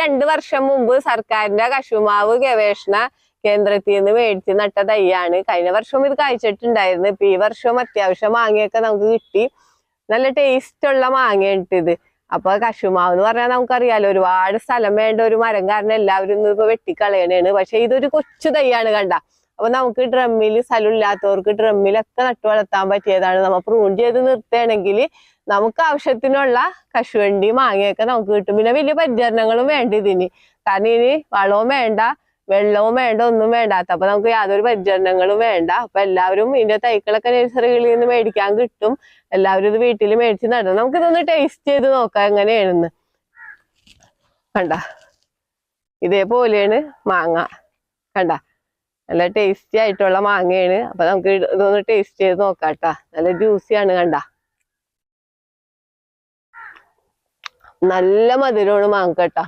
രണ്ടു വർഷം മുമ്പ് സർക്കാരിന്റെ കശുമാവ് ഗവേഷണ കേന്ദ്രത്തിൽ നിന്ന് മേടിച്ച് നട്ട തൈയാണ്. കഴിഞ്ഞ വർഷവും ഇത് കായ്ച്ചിട്ടുണ്ടായിരുന്നു. ഇപ്പൊ ഈ വർഷവും അത്യാവശ്യം മാങ്ങയൊക്കെ നമുക്ക് കിട്ടി. നല്ല ടേസ്റ്റ് ഉള്ള മാങ്ങയുണ്ട് ഇത്. അപ്പൊ കശുമാവ് എന്ന് പറഞ്ഞാൽ നമുക്കറിയാലോ ഒരുപാട് സ്ഥലം വേണ്ട ഒരു മരം കാരണം എല്ലാവരും ഇന്ന് ഇപ്പൊ വെട്ടിക്കളയണേണ്. പക്ഷെ ഇതൊരു കൊച്ചു തൈയാണ് കണ്ട. അപ്പൊ നമുക്ക് ഡ്രമ്മിൽ സ്ഥലം ഇല്ലാത്തവർക്ക് ഡ്രമ്മിലൊക്കെ നട്ടു വളർത്താൻ പറ്റിയതാണ്. നമ്മൾ പ്രൂൺ ചെയ്ത് നിർത്തുകയാണെങ്കിൽ നമുക്ക് ആവശ്യത്തിനുള്ള കശുവണ്ടി മാങ്ങയൊക്കെ നമുക്ക് കിട്ടും. പിന്നെ വലിയ പരിചരണങ്ങളും വേണ്ട ഇതിന്. കാരണം ഇനി വളവും വേണ്ട വെള്ളവും വേണ്ട ഒന്നും വേണ്ടാത്ത. അപ്പൊ നമുക്ക് യാതൊരു പരിചരണങ്ങളും വേണ്ട. അപ്പൊ എല്ലാവരും ഇതിന്റെ തൈക്കളൊക്കെ നഴ്സറികളിൽ നിന്ന് മേടിക്കാൻ കിട്ടും. എല്ലാവരും ഇത് വീട്ടിൽ മേടിച്ച് നടണം. നമുക്ക് ഇതൊന്ന് ടേസ്റ്റ് ചെയ്ത് നോക്കാം എങ്ങനെയാണെന്ന്. കണ്ട? ഇതേപോലെയാണ് മാങ്ങ. കണ്ട? നല്ല ടേസ്റ്റി ആയിട്ടുള്ള മാങ്ങയാണ്. അപ്പൊ നമുക്ക് ഇത് ഇതൊന്ന് ടേസ്റ്റ് ചെയ്ത് നോക്കാം ട്ടാ നല്ല ആണ് കണ്ട. നല്ല മധുരമാണ് മാങ്ങ കേട്ടാ.